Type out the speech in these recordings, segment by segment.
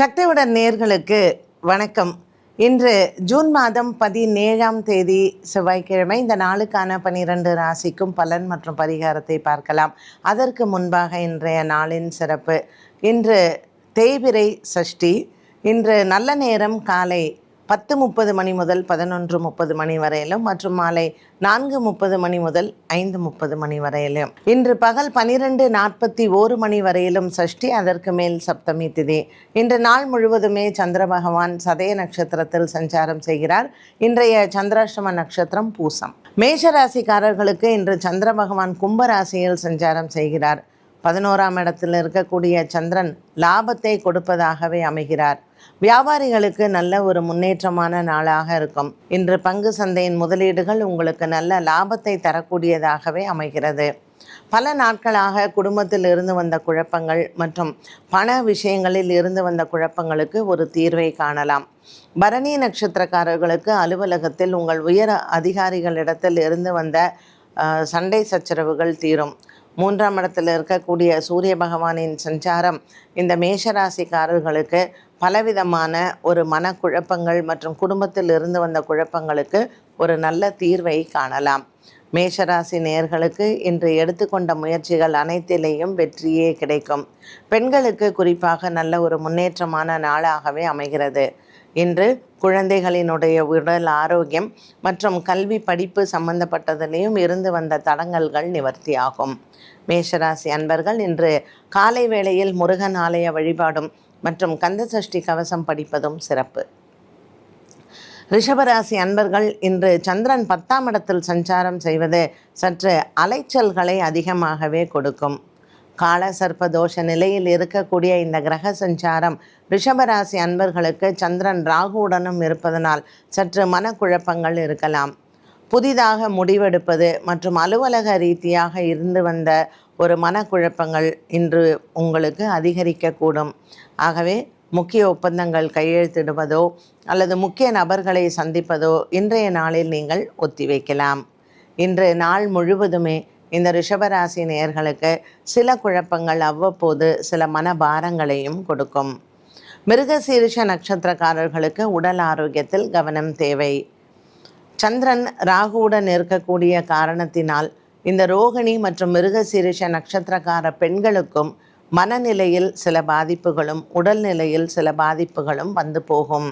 சக்தியுடன் நேர்களுக்கு வணக்கம். இன்று ஜூன் மாதம் பதினேழாம் தேதி செவ்வாய்க்கிழமை இந்த நாளுக்கான பனிரெண்டு ராசிக்கும் பலன் மற்றும் பரிகாரத்தை பார்க்கலாம். அதற்கு முன்பாக இன்றைய நாளின் சிறப்பு. இன்று தேய்பிரை சஷ்டி. இன்று நல்ல நேரம் காலை பத்து முப்பது மணி முதல் பதினொன்று முப்பது மணி வரையிலும் மற்றும் மாலை நான்கு முப்பது மணி முதல் ஐந்து முப்பது மணி வரையிலும். இன்று பகல் பனிரெண்டு நாற்பத்தி ஓரு மணி வரையிலும் சஷ்டி அதற்கு மேல் சப்தமி திதி. இன்று நாள் முழுவதுமே சந்திர பகவான் சதய நட்சத்திரத்தில் சஞ்சாரம் செய்கிறார். இன்றைய சந்திராஷ்டம நட்சத்திரம் பூசம். மேஷ ராசிக்காரர்களுக்கு இன்று சந்திர பகவான் கும்ப ராசியில் சஞ்சாரம் செய்கிறார். பதினோராம் இடத்தில் இருக்கக்கூடிய சந்திரன் லாபத்தை கொடுப்பதாகவே அமைகிறார். வியாபாரிகளுக்கு நல்ல ஒரு முன்னேற்றமான நாளாக இருக்கும். இன்று பங்கு சந்தையின் முதலீடுகள் உங்களுக்கு நல்ல லாபத்தை தரக்கூடியதாகவே அமைகிறது. பல நாட்களாக குடும்பத்தில் இருந்து வந்த குழப்பங்கள் மற்றும் பண விஷயங்களில் இருந்து வந்த குழப்பங்களுக்கு ஒரு தீர்வை காணலாம். பரணி நட்சத்திரக்காரர்களுக்கு அலுவலகத்தில் உங்கள் உயர் அதிகாரிகளிடத்தில் இருந்து வந்த சண்டை சச்சரவுகள் தீரும். மூன்றாம் இடத்தில் இருக்கக்கூடிய சூரிய பகவானின் சஞ்சாரம் இந்த மேஷராசிக்காரர்களுக்கு பலவிதமான ஒரு மனக்குழப்பங்கள் மற்றும் குடும்பத்தில் இருந்து வந்த குழப்பங்களுக்கு ஒரு நல்ல தீர்வை காணலாம். மேஷராசி நேர்களுக்கு இன்று எடுத்துக்கொண்ட முயற்சிகள் அனைத்திலேயும் வெற்றியே கிடைக்கும். பெண்களுக்கு குறிப்பாக நல்ல ஒரு முன்னேற்றமான நாளாகவே அமைகிறது. இன்று குழந்தைகளினுடைய உடல் ஆரோக்கியம் மற்றும் கல்வி படிப்பு சம்பந்தப்பட்டதிலையும் இருந்து வந்த தடங்கல்கள் நிவர்த்தியாகும். மேஷராசி அன்பர்கள் இன்று காலை வேளையில் முருகன் ஆலய வழிபாடும் மற்றும் கந்தசஷ்டி கவசம் படிப்பதும் சிறப்பு. ரிஷபராசி அன்பர்கள் இன்று சந்திரன் பத்தாம் இடத்தில் சஞ்சாரம் செய்வது சற்று அலைச்சல்களை அதிகமாகவே கொடுக்கும். கால சர்ப்பதோஷ நிலையில் இருக்கக்கூடிய இந்த கிரக சஞ்சாரம் ரிஷபராசி அன்பர்களுக்கு சந்திரன் ராகுவுடனும் இருப்பதனால் சற்று மனக்குழப்பங்கள் இருக்கலாம். புதிதாக முடிவெடுப்பது மற்றும் அலுவலக ரீதியாக இருந்து வந்த ஒரு மனக்குழப்பங்கள் இன்று உங்களுக்கு அதிகரிக்கக்கூடும். ஆகவே முக்கிய ஒப்பந்தங்கள் கையெழுத்திடுவதோ அல்லது முக்கிய நபர்களை சந்திப்பதோ இன்றைய நாளில் நீங்கள் ஒத்திவைக்கலாம். இன்று நாள் முழுவதுமே இந்த ரிஷபராசி நேயர்களுக்கு சில குழப்பங்கள் அவ்வப்போது சில மனபாரங்களையும் கொடுக்கும். மிருகசீரிஷ நட்சத்திரக்காரர்களுக்கு உடல் ஆரோக்கியத்தில் கவனம் தேவை. சந்திரன் ராகுவுடன் இருக்கக்கூடிய காரணத்தினால் இந்த ரோகிணி மற்றும் மிருகசீரிஷ நட்சத்திரக்கார பெண்களுக்கும் மனநிலையில் சில பாதிப்புகளும் உடல்நிலையில் சில பாதிப்புகளும் வந்து போகும்.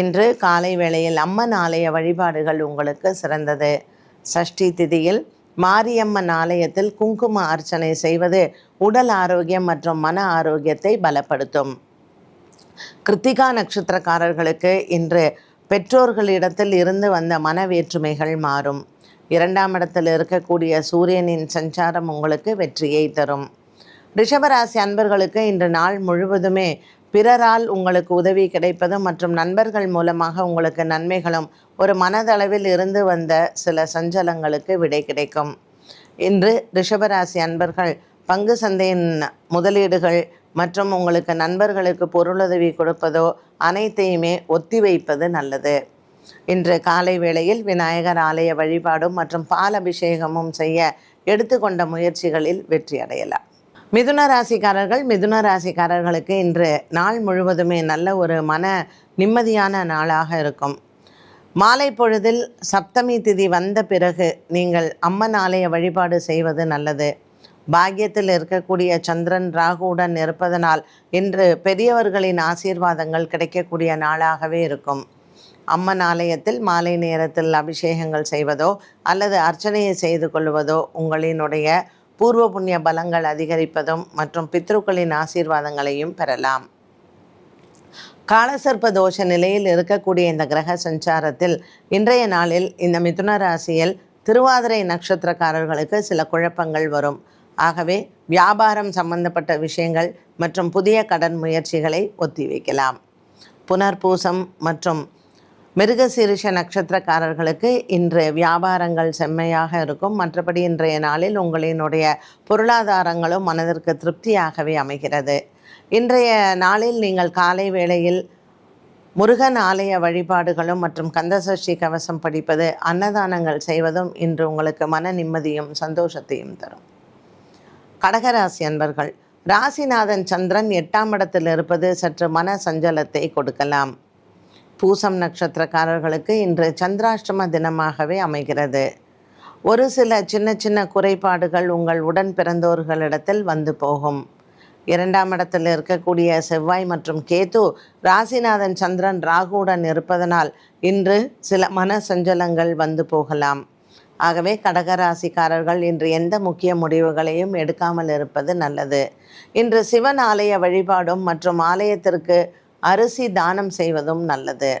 இன்று காலை வேளையில் அம்மன் ஆலய வழிபாடுகள் உங்களுக்கு சிறந்தது. சஷ்டி திதியில் மாரியம்மன் ஆலயத்தில் குங்கும அர்ச்சனை செய்வது உடல் ஆரோக்கியம் மற்றும் மன ஆரோக்கியத்தை பலப்படுத்தும். கிருத்திகா நட்சத்திரக்காரர்களுக்கு இன்று பெற்றோர்களிடத்தில் இருந்து வந்த மன வேற்றுமைகள் மாறும். இரண்டாம் இடத்தில் இருக்கக்கூடிய சூரியனின் சஞ்சாரம் உங்களுக்கு வெற்றியை தரும். ரிஷபராசி அன்பர்களுக்கு இன்று நாள் முழுவதுமே பிறரால் உங்களுக்கு உதவி கிடைப்பதும் மற்றும் நண்பர்கள் மூலமாக உங்களுக்கு நன்மைகளும் ஒரு மனதளவில் இருந்து வந்த சில சஞ்சலங்களுக்கு விடை கிடைக்கும். இன்று ரிஷபராசி அன்பர்கள் பங்கு சந்தையின் முதலீடுகள் மற்றும் உங்களுக்கு நண்பர்களுக்கு பொருளுதவி கொடுப்பதோ அனைத்தையுமே ஒத்திவைப்பது நல்லது. இன்று காலை வேளையில் விநாயகர் ஆலய வழிபாடும் மற்றும் பால் அபிஷேகமும் செய்ய எடுத்துக்கொண்ட முயற்சிகளில் வெற்றி அடையலாம். மிதுன ராசிக்காரர்கள் மிதுன ராசிக்காரர்களுக்கு இன்று நாள் முழுவதுமே நல்ல ஒரு மன நிம்மதியான நாளாக இருக்கும். மாலை பொழுதில் சப்தமி திதி வந்த பிறகு நீங்கள் அம்மன் ஆலய வழிபாடு செய்வது நல்லது. பாக்கியத்தில் இருக்கக்கூடிய சந்திரன் ராகுவுடன் இருப்பதனால் இன்று பெரியவர்களின் ஆசீர்வாதங்கள் கிடைக்கக்கூடிய நாளாகவே இருக்கும். அம்மன் ஆலயத்தில் மாலை நேரத்தில் அபிஷேகங்கள் செய்வதோ அல்லது அர்ச்சனையை செய்து கொள்வதோ உங்களினுடைய பூர்வ புண்ணிய பலங்கள் அதிகரிப்பதும் மற்றும் பித்ருக்களின் ஆசீர்வாதங்களையும் பெறலாம். காலசர்ப்ப தோஷ நிலையில் இருக்கக்கூடிய இந்த கிரக சஞ்சாரத்தில் இன்றைய நாளில் இந்த மிதுன ராசியில் திருவாதிரை நட்சத்திரக்காரர்களுக்கு சில குழப்பங்கள் வரும். ஆகவே வியாபாரம் சம்பந்தப்பட்ட விஷயங்கள் மற்றும் புதிய கடன் முயற்சிகளை ஒத்திவைக்கலாம். புனர்பூசம் மற்றும் மிருகசீரிஷ நட்சத்திரக்காரர்களுக்கு இன்று வியாபாரங்கள் செம்மையாக இருக்கும். மற்றபடி இன்றைய நாளில் உங்களினுடைய பொருளாதாரங்களும் மனதிற்கு திருப்தியாகவே அமைகிறது. இன்றைய நாளில் நீங்கள் காலை வேளையில் முருகன் ஆலய வழிபாடுகளும் மற்றும் கந்தசஷ்டி கவசம் படிப்பது அன்னதானங்கள் செய்வதும் இன்று உங்களுக்கு மன நிம்மதியும் சந்தோஷத்தையும் தரும். கடகராசி அன்பர்கள் ராசிநாதன் சந்திரன் எட்டாம் இடத்தில் இருப்பது சற்று மன சஞ்சலத்தை கொடுக்கலாம். பூசம் நட்சத்திரக்காரர்களுக்கு இன்று சந்திராஷ்டம தினமாகவே அமைகிறது. ஒரு சில சின்ன சின்ன குறைபாடுகள் உங்கள் உடன் பிறந்தோர்களிடத்தில் வந்து போகும். இரண்டாம் இடத்தில் இருக்கக்கூடிய செவ்வாய் மற்றும் கேது ராசிநாதன் சந்திரன் ராகுவுடன் இருப்பதனால் இன்று சில மன சஞ்சலங்கள் வந்து போகலாம். ஆகவே கடகராசிக்காரர்கள் இன்று எந்த முக்கிய முடிவுகளையும் எடுக்காமல் இருப்பது நல்லது. இன்று சிவன் ஆலய வழிபாடும் மற்றும் ஆலயத்திற்கு அரிசி தானம் செய்வதும் நல்லது.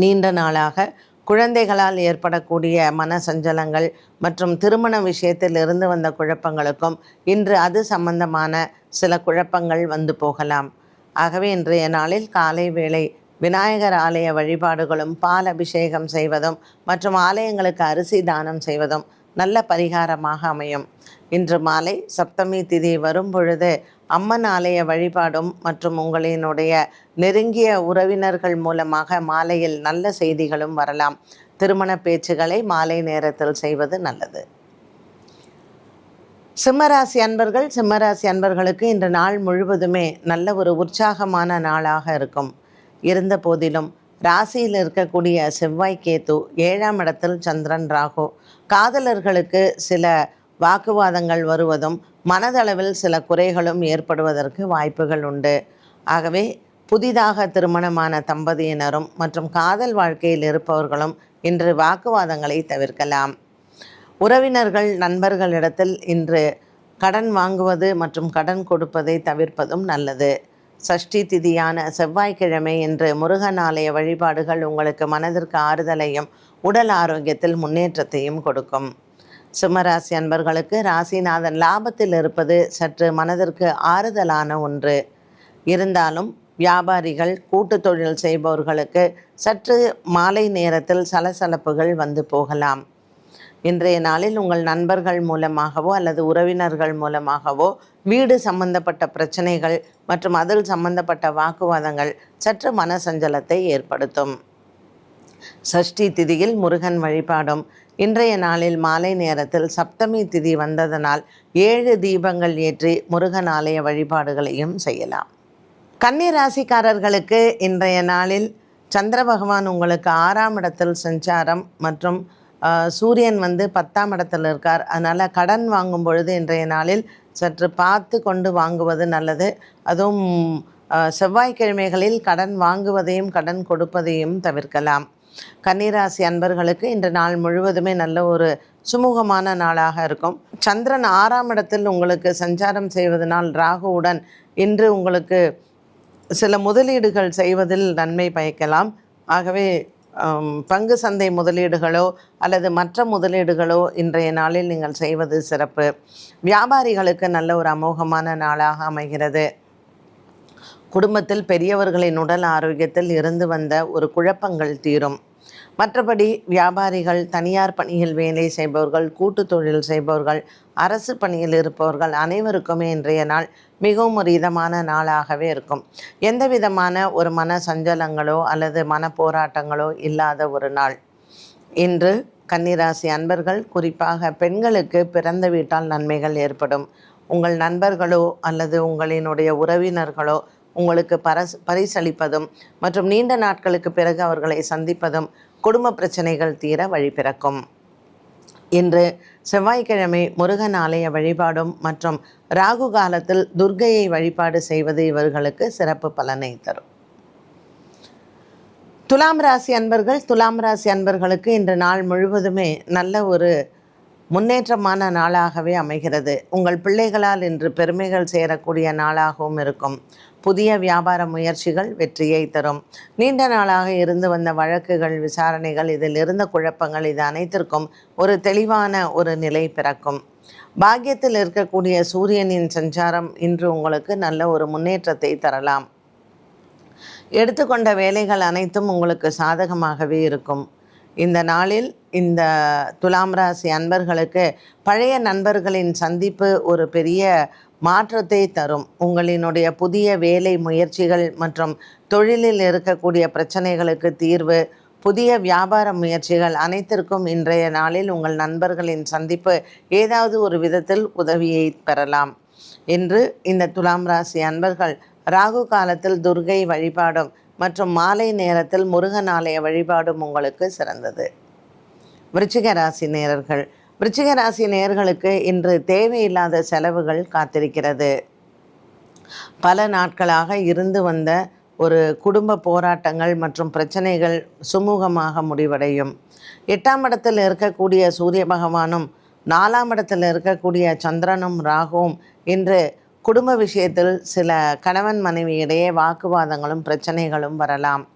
நீண்ட நாளாக குழந்தைகளால் ஏற்படக்கூடிய மன சஞ்சலங்கள் மற்றும் திருமண விஷயத்தில் இருந்து வந்த குழப்பங்களுக்கும் இன்று அது சம்பந்தமான சில குழப்பங்கள் வந்து போகலாம். ஆகவே இன்றைய நாளில் காலை வேளை விநாயகர் ஆலய வழிபாடுகளும் பால் அபிஷேகம் செய்வதும் மற்றும் ஆலயங்களுக்கு அரிசி தானம் செய்வதும் நல்ல பரிகாரமாக அமையும். இன்று மாலை சப்தமி திதி வரும் பொழுது அம்மன் ஆலய வழிபாடும் மற்றும் உங்களினுடைய நெருங்கிய உறவினர்கள் மூலமாக மாலையில் நல்ல செய்திகளும் வரலாம். திருமண பேச்சுகளை மாலை நேரத்தில் செய்வது நல்லது. சிம்மராசி அன்பர்கள் சிம்மராசி அன்பர்களுக்கு இன்று நாள் முழுவதுமே நல்ல ஒரு உற்சாகமான நாளாக இருக்கும். இருந்த போதிலும் ராசியில் இருக்கக்கூடிய செவ்வாய் கேத்து ஏழாம் இடத்தில் சந்திரன் ராகு. காதலர்களுக்கு சில வாக்குவாதங்கள் வருவதும் மனதளவில் சில குறைகளும் ஏற்படுவதற்கு வாய்ப்புகள் உண்டு. ஆகவே புதிதாக திருமணமான தம்பதியினரும் மற்றும் காதல் வாழ்க்கையில் இருப்பவர்களும் இன்று வாக்குவாதங்களை தவிர்க்கலாம். உறவினர்கள் நண்பர்களிடத்தில் இன்று கடன் வாங்குவது மற்றும் கடன் கொடுப்பதை தவிர்ப்பதும் நல்லது. சஷ்டி திதியான செவ்வாய்க்கிழமை இன்று முருகன் ஆலய வழிபாடுகள் உங்களுக்கு மனதிற்கு ஆறுதலையும் உடல் ஆரோக்கியத்தில் முன்னேற்றத்தையும் கொடுக்கும். சிம்மராசி அன்பர்களுக்கு ராசிநாதன் லாபத்தில் இருப்பது சற்று மனதிற்கு ஆறுதலான ஒன்று. இருந்தாலும் வியாபாரிகள் கூட்டு தொழில் செய்பவர்களுக்கு சற்று மாலை நேரத்தில் சலசலப்புகள் வந்து போகலாம். இன்றைய நாளில் உங்கள் நண்பர்கள் மூலமாகவோ அல்லது உறவினர்கள் மூலமாகவோ வீடு சம்பந்தப்பட்ட பிரச்சனைகள் மற்றும் அதில் சம்பந்தப்பட்ட வாக்குவாதங்கள் சற்று மனசஞ்சலத்தை ஏற்படுத்தும். சஷ்டி திதியில் முருகன் வழிபாடும் இன்றைய நாளில் மாலை நேரத்தில் சப்தமி திதி வந்ததனால் ஏழு தீபங்கள் ஏற்றி முருகன் ஆலய வழிபாடுகளையும் செய்யலாம். கன்னி ராசிக்காரர்களுக்கு இன்றைய நாளில் சந்திர பகவான் உங்களுக்கு ஆறாம் இடத்தில் சஞ்சாரம் மற்றும் சூரியன் வந்து பத்தாம் இடத்தில் இருக்கார். அதனால் கடன் வாங்கும் பொழுது இன்றைய நாளில் சற்று பார்த்து கொண்டு வாங்குவது நல்லது. அதுவும் செவ்வாய்க்கிழமைகளில் கடன் வாங்குவதையும் கடன் கொடுப்பதையும் தவிர்க்கலாம். கன்னிராசி அன்பர்களுக்கு இன்று நாள் முழுவதுமே நல்ல ஒரு சுமூகமான நாளாக இருக்கும். சந்திரன் ஆறாம் இடத்தில் உங்களுக்கு சஞ்சாரம் செய்வதனால் ராகுவுடன் இன்று உங்களுக்கு சில முதலீடுகள் செய்வதில் நன்மை பயக்கலாம். ஆகவே பங்கு சந்தை முதலீடுகளோ அல்லது மற்ற முதலீடுகளோ இன்றைய நாளில் நீங்கள் செய்வது சிறப்பு. வியாபாரிகளுக்கு நல்ல ஒரு அமோகமான நாளாக அமைகிறது. குடும்பத்தில் பெரியவர்களின் உடல் ஆரோக்கியத்தில் இருந்து வந்த ஒரு குழப்பங்கள் தீரும். மற்றபடி வியாபாரிகள் தனியார் பணியில் வேலை செய்பவர்கள் கூட்டு தொழில் செய்பவர்கள் அரசு பணியில் இருப்பவர்கள் அனைவருக்குமே இன்றைய நாள் மிகவும் ஒரு இதமான நாளாகவே இருக்கும். எந்த விதமான ஒரு மன சஞ்சலங்களோ அல்லது மன போராட்டங்களோ இல்லாத ஒரு நாள். இன்று கன்னிராசி அன்பர்கள் குறிப்பாக பெண்களுக்கு பிறந்த வீட்டால் நன்மைகள் ஏற்படும். உங்கள் நண்பர்களோ அல்லது உங்களினுடைய உறவினர்களோ உங்களுக்கு பரஸ் பரிசளிப்பதும் மற்றும் நீண்ட நாட்களுக்கு பிறகு அவர்களை சந்திப்பதும் குடும்ப பிரச்சனைகள் தீர வழிபிறக்கும் இன்று செவ்வாய்க்கிழமை முருகன் ஆலய வழிபாடும் மற்றும் ராகு காலத்தில் துர்கையை வழிபாடு செய்வது இவர்களுக்கு சிறப்பு பலனை தரும். துலாம் ராசி அன்பர்கள் துலாம் ராசி அன்பர்களுக்கு இன்று நாள் முழுவதுமே நல்ல ஒரு முன்னேற்றமான நாளாகவே அமைகிறது. உங்கள் பிள்ளைகளால் இன்று பெருமைகள் சேரக்கூடிய நாளாகவும் இருக்கும். புதிய வியாபார முயற்சிகள் வெற்றியை தரும். நீண்ட நாளாக இருந்து வந்த வழக்குகள் விசாரணைகள் இதில் இருந்த குழப்பங்கள் இது அனைத்திற்கும் ஒரு தெளிவான ஒரு நிலை பிறக்கும். பாக்கியத்தில் இருக்கக்கூடிய சூரியனின் சஞ்சாரம் இன்று உங்களுக்கு நல்ல ஒரு முன்னேற்றத்தை தரலாம். எடுத்துக்கொண்ட வேலைகள் அனைத்தும் உங்களுக்கு சாதகமாகவே இருக்கும். இந்த நாளில் இந்த துலாம் ராசி அன்பர்களுக்கு பழைய நண்பர்களின் சந்திப்பு ஒரு பெரிய மாற்றத்தை தரும். உங்களினுடைய புதிய வேலை முயற்சிகள் மற்றும் தொழிலில் இருக்கக்கூடிய பிரச்சனைகளுக்கு தீர்வு புதிய வியாபார முயற்சிகள் அனைத்திற்கும் இன்றைய நாளில் உங்கள் நண்பர்களின் சந்திப்பு ஏதாவது ஒரு விதத்தில் உதவியை பெறலாம். என்று இந்த துலாம் ராசி அன்பர்கள் ராகு காலத்தில் துர்கை வழிபாடும் மற்றும் மாலை நேரத்தில் முருகன் ஆலய வழிபாடும் உங்களுக்கு சிறந்தது. விருச்சிக ராசி நேரர்கள் விருச்சிக ராசி இன்று தேவையில்லாத செலவுகள் காத்திருக்கிறது. பல நாட்களாக இருந்து வந்த ஒரு குடும்ப போராட்டங்கள் மற்றும் பிரச்சனைகள் சுமூகமாக முடிவடையும். எட்டாம் இடத்தில் இருக்கக்கூடிய சூரிய பகவானும் நாலாம் இடத்தில் இருக்கக்கூடிய சந்திரனும் ராகுவும் இன்று குடும்ப விஷயத்தில் சில கணவன் மனைவி இடையே வாக்குவாதங்களும் பிரச்சனைகளும் வரலாம்.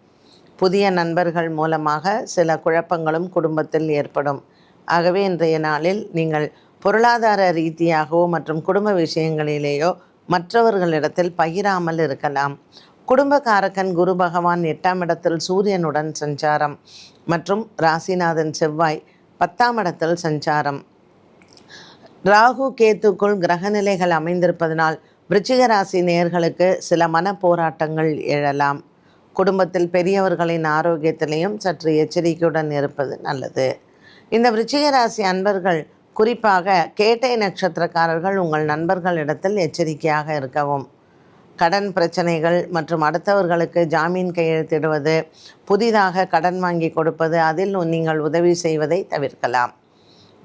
புதிய நண்பர்கள் மூலமாக சில குழப்பங்களும் குடும்பத்தில் ஏற்படும். ஆகவே இன்றைய நாளில் நீங்கள் பொருளாதார ரீதியாகவோ மற்றும் குடும்ப விஷயங்களிலேயோ மற்றவர்களிடத்தில் பகிராமல் இருக்கலாம். குடும்பக்காரக்கன் குரு பகவான் எட்டாம் இடத்தில் சூரியனுடன் சஞ்சாரம் மற்றும் ராசிநாதன் செவ்வாய் பத்தாம் இடத்தில் சஞ்சாரம். ராகு கேத்துக்குள் கிரகநிலைகள் அமைந்திருப்பதனால் விருச்சிக ராசி நேயர்களுக்கு சில மன போராட்டங்கள் எழலாம். குடும்பத்தில் பெரியவர்களின் ஆரோக்கியத்திலையும் சற்று எச்சரிக்கையுடன் இருப்பது நல்லது. இந்த விருச்சிகராசி அன்பர்கள் குறிப்பாக கேட்டை நட்சத்திரக்காரர்கள் உங்கள் நண்பர்களிடத்தில் எச்சரிக்கையாக இருக்கவும். கடன் பிரச்சனைகள் மற்றும் அடுத்தவர்களுக்கு ஜாமீன் கையெழுத்திடுவது புதிதாக கடன் வாங்கி கொடுப்பது அதில் நீங்கள் உதவி செய்வதை தவிர்க்கலாம்.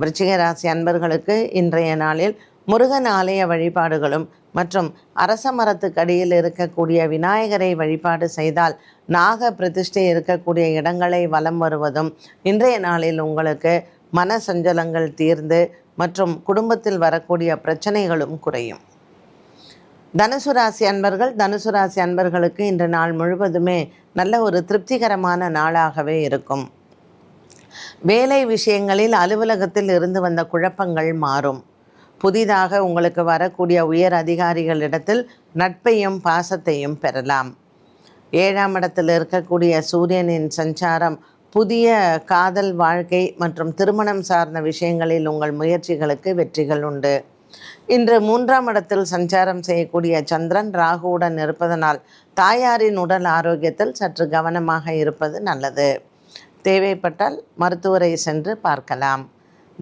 விருச்சிக ராசி அன்பர்களுக்கு இன்றைய நாளில் முருகன் ஆலய வழிபாடுகளும் மற்றும் அரச மரத்துக்கடியில் இருக்கக்கூடிய விநாயகரை வழிபாடு செய்தால் நாக பிரதிஷ்டை இருக்கக்கூடிய இடங்களை வலம் வருவதும் இன்றைய நாளில் உங்களுக்கு மன சஞ்சலங்கள் தீர்ந்து மற்றும் குடும்பத்தில் வரக்கூடிய பிரச்சனைகளும் குறையும். தனுசு ராசி அன்பர்கள் தனுசு ராசி அன்பர்களுக்கு இன்று நாள் முழுவதுமே நல்ல ஒரு திருப்திகரமான நாளாகவே இருக்கும். வேலை விஷயங்களில் அலுவலகத்தில் இருந்து வந்த குழப்பங்கள் மாறும். புதிதாக உங்களுக்கு வரக்கூடிய உயர் அதிகாரிகளிடத்தில் நட்பையும் பாசத்தையும் பெறலாம். ஏழாம் இடத்தில் இருக்கக்கூடிய சூரியனின் சஞ்சாரம் புதிய காதல் வாழ்க்கை மற்றும் திருமணம் சார்ந்த விஷயங்களில் உங்கள் முயற்சிகளுக்கு வெற்றிகள் உண்டு. இன்று மூன்றாம் இடத்தில் சஞ்சாரம் செய்யக்கூடிய சந்திரன் ராகுவுடன் இருப்பதனால் தாயாரின் உடல் ஆரோக்கியத்தில் சற்று கவனமாக இருப்பது நல்லது. தேவைப்பட்டால் மருத்துவரை சென்று பார்க்கலாம்.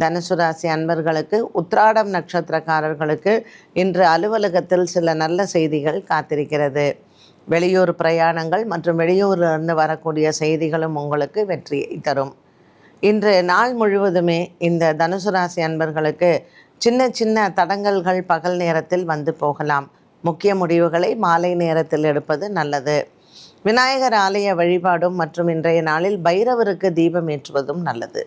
தனுசு ராசி அன்பர்களுக்கு உத்ராடம் நட்சத்திரக்காரர்களுக்கு இன்று அலுவலகத்தில் சில நல்ல செய்திகள் காத்திருக்கிறது. வெளியூர் பிரயாணங்கள் மற்றும் வெளியூரிலிருந்து வரக்கூடிய செய்திகளும் உங்களுக்கு வெற்றியை தரும். இன்று நாள் முழுவதுமே இந்த தனுசு ராசி அன்பர்களுக்கு சின்ன சின்ன தடங்கல்கள் பகல் நேரத்தில் வந்து போகலாம். முக்கிய முடிவுகளை மாலை நேரத்தில் எடுப்பது நல்லது. விநாயகர் ஆலய வழிபாடும் மற்றும் இன்றைய நாளில் பைரவருக்கு தீபம் ஏற்றுவதும் நல்லது.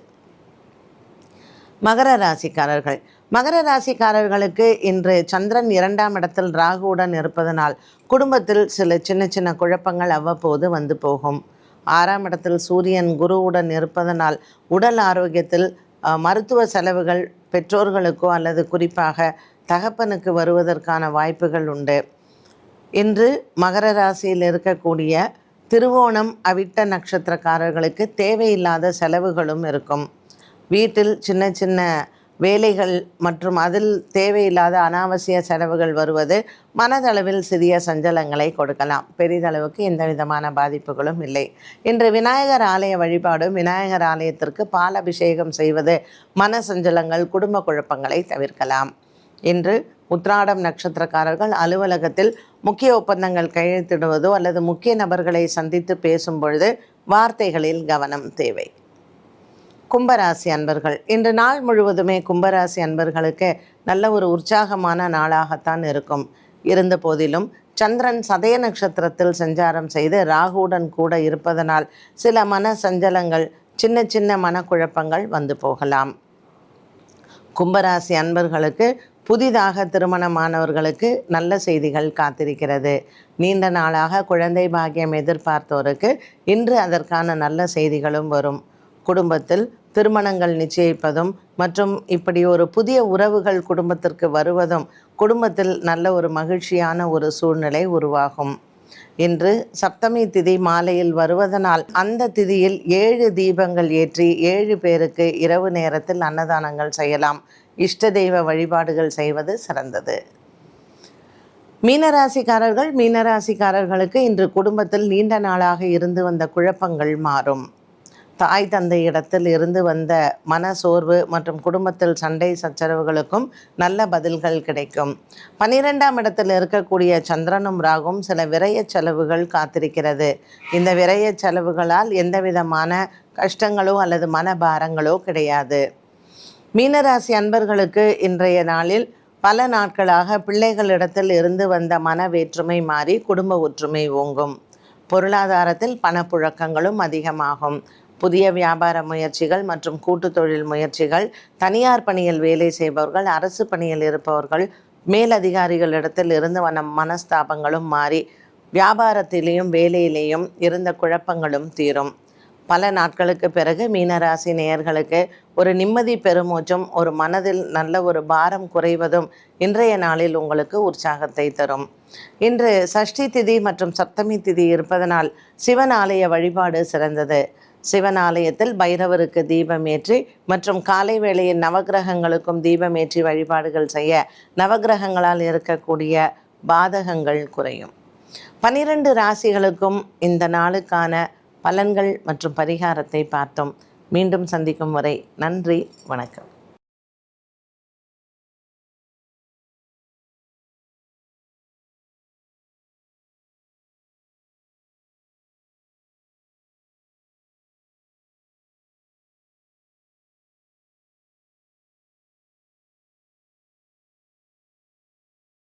மகர ராசிக்காரர்கள். மகர ராசிக்காரர்களுக்கு இன்று சந்திரன் இரண்டாம் இடத்தில் ராகுவுடன் இருப்பதனால் குடும்பத்தில் சில சின்ன சின்ன குழப்பங்கள் அவ்வப்போது வந்து போகும். ஆறாம் இடத்தில் சூரியன் குருவுடன் இருப்பதனால் உடல் ஆரோக்கியத்தில் மருத்துவ செலவுகள் பெற்றோர்களுக்கோ அல்லது குறிப்பாக தகப்பனுக்கு வருவதற்கான வாய்ப்புகள் உண்டு. இன்று மகர ராசியில் இருக்கக்கூடிய திருவோணம் அவிட்ட நட்சத்திரக்காரர்களுக்கு தேவையில்லாத செலவுகளும் இருக்கும். வீட்டில் சின்ன சின்ன வேலைகள் மற்றும் அதில் தேவையில்லாத அனாவசிய செலவுகள் வருவது மனதளவில் சிறிய சஞ்சலங்களை கொடுக்கலாம். பெரிதளவுக்கு எந்த விதமான பாதிப்புகளும் இல்லை. இன்று விநாயகர் ஆலய வழிபாடும் விநாயகர் ஆலயத்திற்கு பால் அபிஷேகம் செய்வது மன சஞ்சலங்கள் குடும்ப குழப்பங்களை தவிர்க்கலாம். இன்று உத்ராடம் நட்சத்திரக்காரர்கள் அலுவலகத்தில் முக்கிய ஒப்பந்தங்கள் கையெழுத்திடுவதோ அல்லது முக்கிய நபர்களை சந்தித்து பேசும் பொழுது வார்த்தைகளில் கவனம் தேவை. கும்பராசி அன்பர்கள். இன்று நாள் முழுவதுமே கும்பராசி அன்பர்களுக்கு நல்ல ஒரு உற்சாகமான நாளாகத்தான் இருக்கும். இருந்த போதிலும் சந்திரன் சதய நட்சத்திரத்தில் சஞ்சாரம் செய்து ராகுவுடன் கூட இருப்பதனால் சில மன சஞ்சலங்கள் சின்ன சின்ன மனக்குழப்பங்கள் வந்து போகலாம். கும்பராசி அன்பர்களுக்கு புதிதாக திருமணமானவர்களுக்கு நல்ல செய்திகள் காத்திருக்கிறது. நீண்ட நாளாக குழந்தை பாக்கியம் எதிர்பார்த்தோருக்கு இன்று அதற்கான நல்ல செய்திகளும் வரும். குடும்பத்தில் திருமணங்கள் நிச்சயிப்பதும் மற்றும் இப்படி ஒரு புதிய உறவுகள் குடும்பத்திற்கு வருவதும் குடும்பத்தில் நல்ல ஒரு மகிழ்ச்சியான ஒரு சூழ்நிலை உருவாகும். இன்று சப்தமி திதி மாலையில் வருவதனால் அந்த திதியில் ஏழு தீபங்கள் ஏற்றி ஏழு பேருக்கு இரவு நேரத்தில் அன்னதானங்கள் செய்யலாம். இஷ்ட தெய்வ வழிபாடுகள் செய்வது சிறந்தது. மீனராசிக்காரர்கள் மீனராசிக்காரர்களுக்கு இன்று குடும்பத்தில் நீண்ட நாளாக இருந்து வந்த குழப்பங்கள் மாறும். தாய் தந்தை இடத்தில் இருந்து வந்த மன சோர்வு மற்றும் குடும்பத்தில் சண்டை சச்சரவுகளுக்கும் நல்ல பதில்கள் கிடைக்கும். பன்னிரெண்டாம் இடத்தில் இருக்கக்கூடிய சந்திரனும் ராகும் சில விரய செலவுகள் காத்திருக்கிறது. இந்த விரய செலவுகளால் எந்த விதமான கஷ்டங்களோ அல்லது மனபாரங்களோ கிடையாது. மீனராசி அன்பர்களுக்கு இன்றைய நாளில் பல நாட்களாக பிள்ளைகளிடத்தில் இருந்து வந்த மன வேற்றுமை மாறி குடும்ப ஒற்றுமை ஓங்கும். பொருளாதாரத்தில் பணப்புழக்கங்களும் அதிகமாகும். புதிய வியாபார முயற்சிகள் மற்றும் கூட்டு தொழில் முயற்சிகள் தனியார் பணியில் வேலை செய்பவர்கள் அரசு பணியில் இருப்பவர்கள் மேலதிகாரிகளிடத்தில் இருந்து வன மனஸ்தாபங்களும் மாறி வியாபாரத்திலேயும் வேலையிலேயும் இருந்த குழப்பங்களும் தீரும். பல நாட்களுக்கு பிறகு மீனராசி நேயர்களுக்கு ஒரு நிம்மதி பெருமூச்சும் ஒரு மனதில் நல்ல ஒரு பாரம் குறைவதும் இன்றைய நாளில் உங்களுக்கு உற்சாகத்தை தரும். இன்று சஷ்டி திதி மற்றும் சப்தமி திதி இருப்பதனால் சிவன் ஆலய வழிபாடு சிறந்தது. சிவன் ஆலயத்தில் பைரவருக்கு தீபம் ஏற்றி மற்றும் காலை வேளையில் நவக்கிரகங்களுக்கும் தீபம் ஏற்றி வழிபாடுகள் செய்ய நவக்கிரகங்களால் இருக்கக்கூடிய பாதகங்கள் குறையும். பனிரெண்டு ராசிகளுக்கும் இந்த நாளுக்கான பலன்கள் மற்றும் பரிகாரத்தை பார்த்தோம். மீண்டும் சந்திக்கும் வரை நன்றி வணக்கம்.